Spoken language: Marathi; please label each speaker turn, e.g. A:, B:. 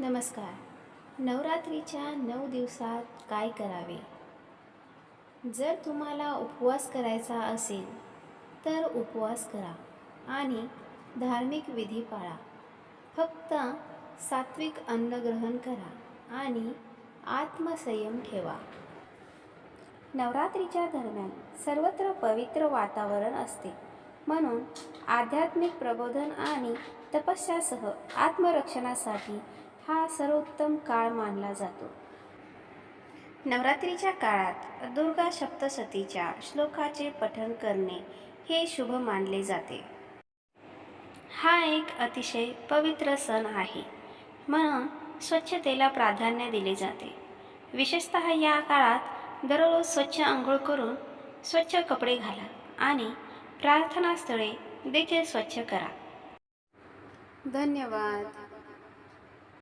A: नमस्कार. नवरात्रीच्या नऊ दिवसात काय करावे? जर तुम्हाला उपवास करायचा असेल तर उपवास करा आणि धार्मिक विधी पाळा. फक्त सात्विक अन्न ग्रहण करा आणि आत्मसंयम ठेवा. नवरात्रीच्या दरम्यान सर्वत्र पवित्र वातावरण असते. म्हणून आध्यात्मिक प्रबोधन आणि तपस्यासह आत्मरक्षणासाठी हा सर्वोत्तम काळ मानला जातो. नवरात्रीच्या काळात दुर्गा सप्तशतीच्या श्लोकाचे पठण करणे हे शुभ मानले जाते. हा एक अतिशय पवित्र सण आहे. म्हणून स्वच्छतेला प्राधान्य दिले जाते. विशेषतः या काळात दररोज स्वच्छ आंघोळ करून स्वच्छ कपडे घाला आणि प्रार्थनास्थळे देखील स्वच्छ करा. धन्यवाद.